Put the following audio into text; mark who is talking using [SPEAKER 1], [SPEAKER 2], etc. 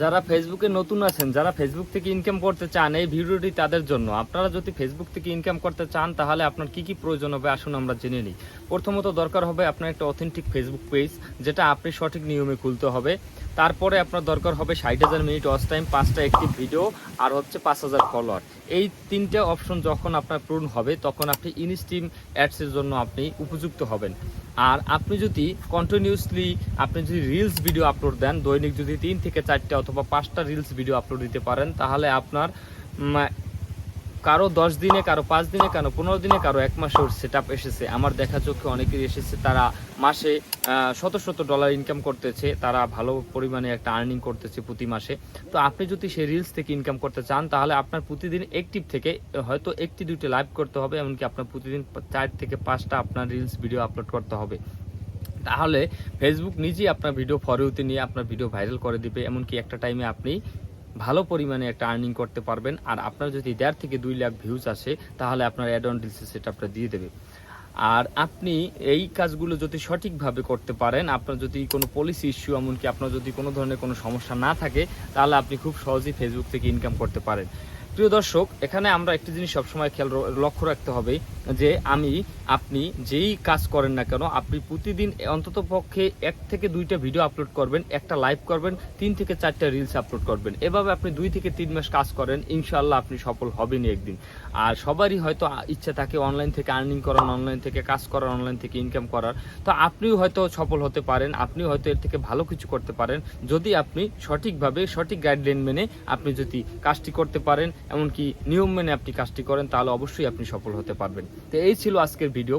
[SPEAKER 1] যারা ফেসবুকে নতুন আছেন, যারা ফেসবুক থেকে ইনকাম করতে চান এই ভিডিওটি তাদের জন্য, আপনারা যদি ফেসবুক থেকে ইনকাম করতে চান, তাহলে আপনার কি কি প্রয়োজন হবে আসুন আমরা জেনে নিই। প্রথমত দরকার হবে আপনার একটা অথেন্টিক ফেসবুক পেজ যেটা আপনি সঠিক নিয়মে খুলতে হবে। তারপরে আপনার দরকার হবে ষাট হাজার মিনিট ওয়াচ টাইম পাঁচটা একটি ভিডিও আর হচ্ছে পাঁচ হাজার ফলোয়ার এই তিনটে অপশন যখন আপনার পূরণ হবে, তখন আপনি ইনস্টিম অ্যাডসের জন্য আপনি উপযুক্ত হবেন। আর আপনি যদি কন্টিনিউসলি আপনি যদি রিলস ভিডিও আপলোড দেন, দৈনিক যদি তিন থেকে চারটে অথবা পাঁচটা রিলস ভিডিও আপলোড দিতে পারেন, তাহলে আপনার কারও দশ দিনে, কারও পাঁচ দিনে, কারও পনেরো দিনে, কারও এক মাসে ওর সেট এসেছে। আমার দেখা চোখে অনেকেরই এসেছে, তারা মাসে শত শত ডলার ইনকাম করতেছে, তারা ভালো পরিমাণে একটা আর্নিং করতেছে প্রতি মাসে। তো আপনি যদি সেই রিলস থেকে ইনকাম করতে চান, তাহলে আপনার প্রতিদিন অ্যাক্টিভ থেকে, হয়তো একটি, দুইটি লাইভ করতে হবে, এমনকি আপনার প্রতিদিন চার থেকে পাঁচটা আপনার রিলস ভিডিও আপলোড করতে হবে। তাহলে ফেসবুক নিজেই আপনার ভিডিও ফরেউতে নিয়ে আপনার ভিডিও ভাইরাল করে দিবে, এমনকি একটা টাইমে আপনি ভালো পরিমাণে একটা আর্নিং করতে পারবেন। আর আপনার যদি দেড় থেকে দুই লাখ ভিউজ আসে, তাহলে আপনার অ্যাড অন রিলসে সেটা দিয়ে দেবে। আর আপনি এই কাজগুলো যদি সঠিকভাবে করতে পারেন, আপনার যদি কোনো পলিসি ইস্যু এমনকি আপনার যদি কোনো ধরনের কোনো সমস্যা না থাকে, তাহলে আপনি খুব সহজেই ফেসবুক থেকে ইনকাম করতে পারেন। প্রিয় দর্শক, এখানে আমরা একটি জিনিস সবসময় খেয়াল লক্ষ্য রাখতে হবে। যে আমি, আপনি যেই কাজ করেন না কেন, আপনি প্রতিদিন অন্তত পক্ষে এক থেকে দুইটা ভিডিও আপলোড করবেন, একটা লাইভ করবেন, তিন থেকে চারটা রিলস আপলোড করবেন। এভাবে আপনি দুই থেকে তিন মাস কাজ করেন ইনশাল্লাহ আপনি সফল হবেনই একদিন। আর সবারই হয়তো ইচ্ছা থাকে অনলাইন থেকে আর্নিং করার অনলাইন থেকে কাজ করার অনলাইন থেকে ইনকাম করার। তো আপনিও হয়তো সফল হতে পারেন আপনি হয়তো এর থেকে ভালো কিছু করতে পারেন। যদি আপনি সঠিকভাবে, সঠিক গাইডলাইন মেনে আপনি যদি কাজটি করতে পারেন, এমনকি নিয়ম মেনে আপনি কাজটি করেন, তাহলে অবশ্যই আপনি সফল হতে পারবেন। তো এই ছিল আজকের ভিডিও।